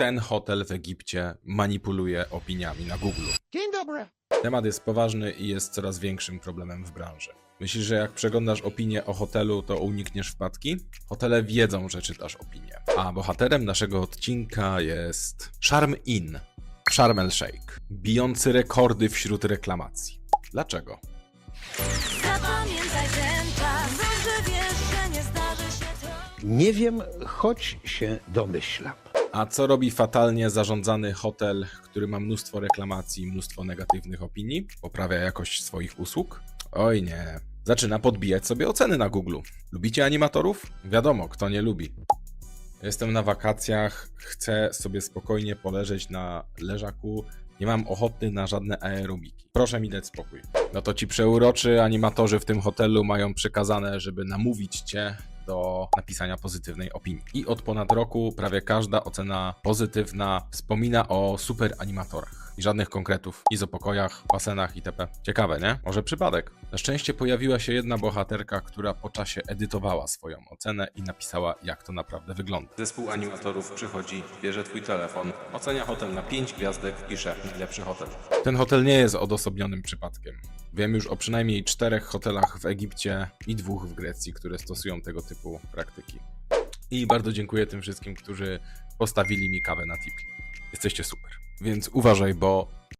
ten hotel w Egipcie manipuluje opiniami na Google. Dzień dobry. Temat jest poważny i jest coraz większym problemem w branży. Myślisz, że jak przeglądasz opinię o hotelu, to unikniesz wpadki? Hotele wiedzą, że czytasz opinię. A bohaterem naszego odcinka jest Sharm Inn Sharm el Sheikh, bijący rekordy wśród reklamacji. Dlaczego? Zapamiętaj ten czas, dobrze wiesz, że nie zdarzy się to. Nie wiem, choć się domyślam. A co robi fatalnie zarządzany hotel, który ma mnóstwo reklamacji, mnóstwo negatywnych opinii? Poprawia jakość swoich usług? Oj nie. Zaczyna podbijać sobie oceny na Google. Lubicie animatorów? Wiadomo, kto nie lubi. Jestem na wakacjach, chcę sobie spokojnie poleżeć na leżaku. Nie mam ochoty na żadne aerobiki. Proszę mi dać spokój. No to ci przeuroczy animatorzy w tym hotelu mają przekazane, żeby namówić cię do napisania pozytywnej opinii. I od ponad roku prawie każda ocena pozytywna wspomina o super animatorach. I żadnych konkretów, izopokojach, basenach itp. Ciekawe, nie? Może przypadek. Na szczęście pojawiła się jedna bohaterka, która po czasie edytowała swoją ocenę i napisała, jak to naprawdę wygląda. Zespół animatorów przychodzi, bierze twój telefon, ocenia hotel na 5 gwiazdek, pisze najlepszy hotel. Ten hotel nie jest odosobnionym przypadkiem. Wiem już o przynajmniej czterech hotelach w Egipcie i dwóch w Grecji, które stosują tego typu praktyki. I bardzo dziękuję tym wszystkim, którzy postawili mi kawę na tipi. Jesteście super. Więc uważaj, bo